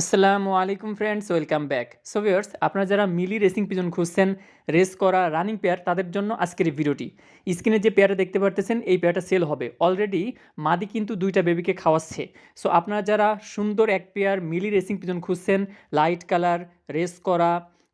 আসসালামু আলাইকুম friends welcome back so viewers আপনারা যারা মিলি রেসিং পিজন খুঁজছেন রেস করা রানিং পেয়ার তাদের জন্য আজকের এই ভিডিওটি স্ক্রিনে যে পেয়ারটা দেখতে পারতেছেন, এই পেয়ারটা সেল হবে। অলরেডি মাদি কিন্তু দুইটা বেবিকে খাওয়াচ্ছে। সো আপনারা যারা সুন্দর এক পেয়ার মিলি রেসিং পিজন খুঁজছেন লাইট কালার রেস করা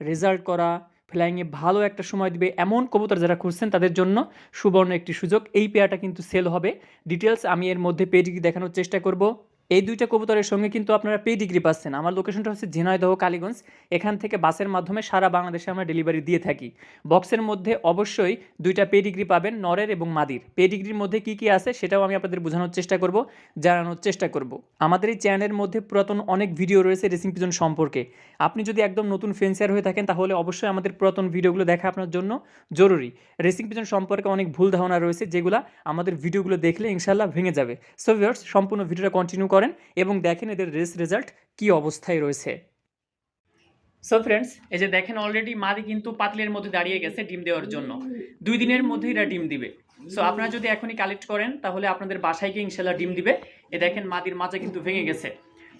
রেজাল্ট করা ফ্লাইংয়ে ভালো একটা সময় দিবে, এমন কবুতর যারা খুঁজছেন, তাদের জন্য সুবর্ণ একটি সুযোগ। এই পেয়ারটা কিন্তু সেল হবে। ডিটেলস আমি এর মধ্যে পেডিগ্রি দেখানোর চেষ্টা করব। এই দুইটা কবুতরের সঙ্গে কিন্তু আপনারা পে ডিগ্রি পাচ্ছেন। আমার লোকেশনটা হচ্ছে ঝিনাইদহ, কালীগঞ্জ। এখান থেকে বাসের মাধ্যমে সারা বাংলাদেশে আমরা ডেলিভারি দিয়ে থাকি। বক্সের মধ্যে অবশ্যই দুইটা পে ডিগ্রি পাবেন নরের এবং মাদির। পে ডিগ্রির মধ্যে কি কি আছে সেটাও আমি আপনাদের বোঝানোর চেষ্টা করব, জানানোর চেষ্টা করব। আমাদের এই চ্যানেলের মধ্যে পুরাতন অনেক ভিডিও রয়েছে রেসিং পিজন সম্পর্কে। আপনি যদি একদম নতুন ফেন্সার হয়ে থাকেন, তাহলে অবশ্যই আমাদের পুরাতন ভিডিওগুলো দেখা আপনার জন্য জরুরি। রেসিং পিজন সম্পর্কে অনেক ভুল ধারণা রয়েছে, যেগুলো আমাদের ভিডিওগুলো দেখলে ইনশাল্লাহ ভেঙে যাবে। সো ভিউয়ার্স সম্পূর্ণ ভিডিওটা কন্টিনিউ করেন এবং দেখেন এদের রেস রেজাল্ট কী অবস্থায় রয়েছে। সো ফ্রেন্ডস এই যে দেখেন অলরেডি মাদি কিন্তু পাতলের মধ্যে দাঁড়িয়ে গেছে ডিম দেওয়ার জন্য। দুই দিনের মধ্যে এরা ডিম দিবে। সো আপনারা যদি এখনই কালেক্ট করেন, তাহলে আপনাদের বাসায় গিয়ে ইনশাল্লাহ ডিম দিবে। এ দেখেন মাদির মাজা কিন্তু ভেঙে গেছে।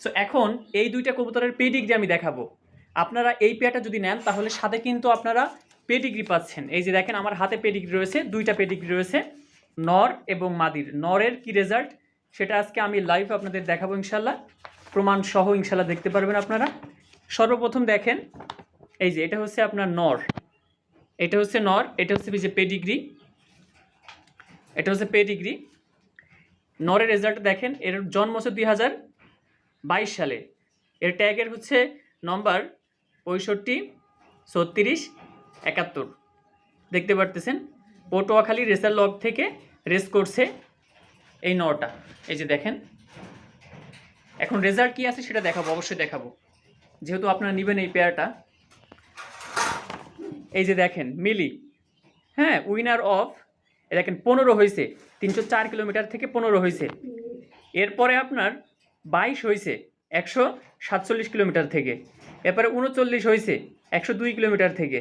সো এখন এই দুইটা কবুতরের পেডিগ্রি আমি দেখাবো। আপনারা এই পেয়ারটা যদি নেন, তাহলে সাথে কিন্তু আপনারা পেডিগ্রি পাচ্ছেন। এই যে দেখেন আমার হাতে পেডিগ্রি রয়েছে, দুইটা পেডিগ্রি রয়েছে, নর এবং মাদির। নরের কি রেজাল্ট সেটা আজকে আমি লাইভ আপনাদের দেখাবো ইনশাল্লাহ প্রমাণ সহ ইনশাল্লাহ দেখতে পারবেন আপনারা। সর্বপ্রথম দেখেন, এই যে এটা হচ্ছে আপনার নর। এটা হচ্ছে নর, এটা হচ্ছে যে পেডিগ্রি এটা হচ্ছে পেডিগ্রি নরের রেজাল্ট দেখেন, এর জন্ম হচ্ছে দুই হাজার বাইশ সালে। এর ট্যাগের হচ্ছে নম্বর পঁয়ষট্টি, ছত্রিশ, একাত্তর। দেখতে পারতেছেন, পটুয়াখালী রেসার লগ থেকে রেস করছে এই নটা। এই যে দেখেন, এখন রেজাল্ট কি আছে সেটা দেখাবো, অবশ্যই দেখাবো। যেহেতু আপনারা নেবেন এই পেয়ারটা এই যে দেখেন, মিলি। হ্যাঁ উইনার অফ দেখেন, পনেরো হয়েছে। তিনশো চার কিলোমিটার থেকে পনেরো হয়েছে। এরপরে আপনার বাইশ হয়েছে একশো সাতচল্লিশ কিলোমিটার থেকে। এরপরে উনচল্লিশ হয়েছে একশো দুই কিলোমিটার থেকে।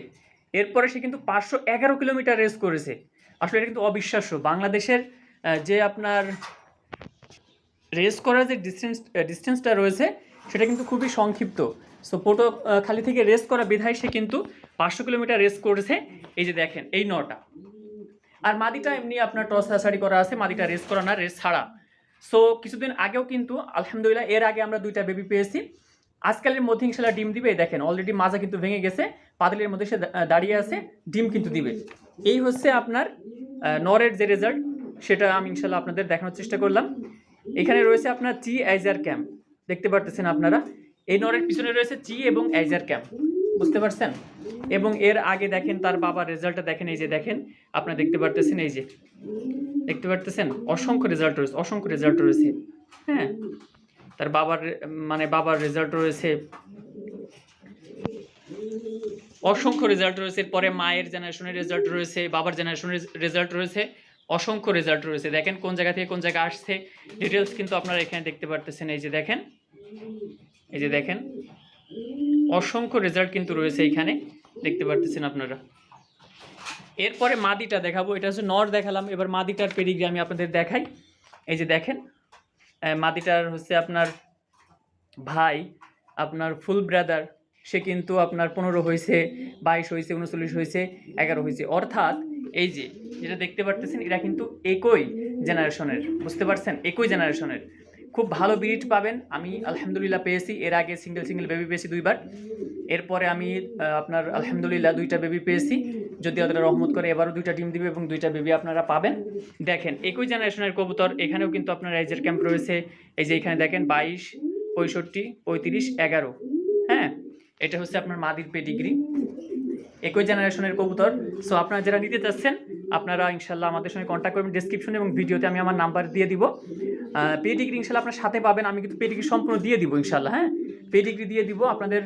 এরপরে সে কিন্তু পাঁচশো এগারো কিলোমিটার রেস করেছে। আসলে এটা কিন্তু অবিশ্বাস্য। বাংলাদেশের যে আপনার রেস করার যে ডিস্টেন্স ডিস্টেন্সটা রয়েছে, সেটা কিন্তু খুবই সংক্ষিপ্ত। সো পোটো খালি থেকে রেস করা বিধায় সে কিন্তু পাঁচশো কিলোমিটার রেস করেছে। এই যে দেখেন, এই নটা। আর মাদিটা এমনি আপনার টস হাসাড়ি করা আছে, মাদিটা রেস করা না রেস ছাড়া। সো কিছুদিন আগেও কিন্তু, আলহামদুলিল্লাহ, এর আগে আমরা দুইটা বেবি পেয়েছি। আজকালের মধ্যে ইনশাল্লাহ ডিম দিবে, দেখেন অলরেডি মাজা কিন্তু ভেঙে গেছে, পাতিলের মধ্যে সে দাঁড়িয়ে আছে, ডিম কিন্তু দিবে। এই হচ্ছে আপনার নরের যে রেজাল্ট সেটা আমি ইনশাল্লাহ আপনাদের দেখানোর চেষ্টা করলাম। এখানে রয়েছে আপনার চি আইজার ক্যাম্প দেখতে পারতেছেন আপনারা। এই নরের পিছনে রয়েছে চি এবং আইজার ক্যাম্প বুঝতে পারছেন? এবং এর আগে দেখেন তার বাবার রেজাল্টটা দেখেন, এই যে দেখেন, আপনারা দেখতে পারতেছেন, এই যে। দেখতে পারতেছেন? অসংখ্য রেজাল্ট রয়েছে, অসংখ্য রেজাল্ট রয়েছে। হ্যাঁ? তার বাবার মানে বাবার রেজাল্ট রয়েছে। অসংখ্য রেজাল্ট রয়েছে। পরে মায়ের জেনারেশনের রেজাল্ট রয়েছে, বাবার জেনারেশনের রেজাল্ট রয়েছে। অসংখ্য রেজাল্ট রয়েছে। দেখেন কোন জায়গা থেকে কোন জায়গা আসছে। ডিটেলস কিন্তু আপনারা এখানে দেখতে পারতেছেন। এই যে দেখেন, এই যে দেখেন, অসংখ্য রেজাল্ট কিন্তু রয়েছে এখানে। দেখতে পারতেছেন আপনারা। এরপরে মাদিটা দেখাবো। এটা হচ্ছে নর দেখালাম। এবার মাদিটার পেডিগ্রি আমি আপনাদের দেখাই। এই যে দেখেন মাদিটার হচ্ছে আপনার ভাই, আপনার ফুল ব্রাদার সে কিন্তু আপনার পনেরো হয়েছে, বাইশ হয়েছে, উনচল্লিশ হয়েছে, এগারো হয়েছে। অর্থাৎ এই যে, যেটা দেখতে পারতেছেন, এরা কিন্তু একই জেনারেশনের, বুঝতে পারছেন? একই জেনারেশনের। খুব ভালো বিরিট পাবেন। আমি আলহামদুলিল্লাহ পেয়েছি। এর আগে সিঙ্গেল সিঙ্গেল বেবি পেয়েছি দুইবার। এরপরে আমি আপনার আলহামদুলিল্লাহ দুইটা বেবি পেয়েছি। যদি ওদের রহমত করে, এবারও দুইটা ডিম দিবে এবং দুইটা বেবি আপনারা পাবেন। দেখেন, একই জেনারেশনের কবুতর। এখানেও কিন্তু আপনার রাইজের ক্যাম্প রয়েছে, এই যে এখানে দেখেন, বাইশ, পঁয়ষট্টি, পঁয়ত্রিশ, এগারো। হ্যাঁ? এটা হচ্ছে আপনার মাদির পেডিগ্রি একই জেনারেশনের কবুতর। সো আপনারা যারা নিতে চাচ্ছেন, আপনারা ইনশাল্লাহ আমাদের সঙ্গে কন্ট্যাক্ট করবেন ডিসক্রিপশনে এবং ভিডিওতে আমি আমার নাম্বার দিয়ে দিব। পেডিগ্রি ইনশাল্লাহ আপনার সাথে পাবেন। আমি কিন্তু পেডিগ্রি সম্পূর্ণ দিয়ে দিব ইনশাল্লাহ হ্যাঁ? পেডিগ্রি দিয়ে দিব আপনাদের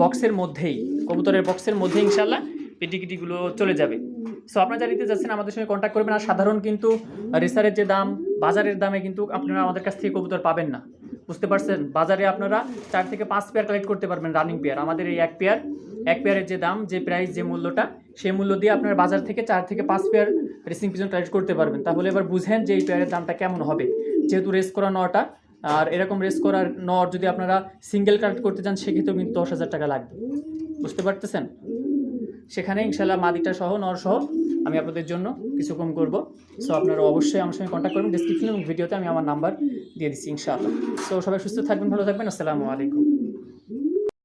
বক্সের মধ্যেই, কবুতরের বক্সের মধ্যে ইনশাল্লাহ পেডিগ্রিগুলো চলে যাবে। সো আপনারা যারা নিতে চাচ্ছেন, আমাদের সঙ্গে কন্ট্যাক্ট করবেন। আর সাধারণ কিন্তু রেসারের যে দাম, বাজারের দামে কিন্তু আপনারা আমাদের কাছ থেকে কবুতর পাবেন না। বুঝতে পারছেন? বাজারে আপনারা চার থেকে পাঁচ পেয়ার কালেক্ট করতে পারবেন রানিং পেয়ার আমাদের এই এক পেয়ার এক পেয়ারের যে দাম, যে প্রাইস যে মূল্যটা, সেই মূল্য দিয়ে আপনার বাজার থেকে চার থেকে পাঁচ পেয়ার রেসিং পিজন কালেক্ট করতে পারবেন। তাহলে এবার বুঝেন যে এই পেয়ারের দামটা কেমন হবে। যেহেতু রেস করা নটা, আর এরকম রেস করার নর যদি আপনারা সিঙ্গেল কালেক্ট করতে চান, সেক্ষেত্রেও কিন্তু দশ হাজার টাকা লাগবে। বুঝতে পারতেছেন? সেখানে ইনশাল্লাহ মাদিটা সহ, নর সহ আমি আপনাদের জন্য কিছু কম করব। সো আপনারা অবশ্যই আমার সঙ্গে কন্ট্যাক্ট করবেন ডিসক্রিপশন এবং ভিডিওতে আমি আমার নাম্বার দিয়ে দিচ্ছি ইনশাআল্লাহ। সো সবাই সুস্থ থাকবেন, ভালো থাকবেন, আসসালামু আলাইকুম।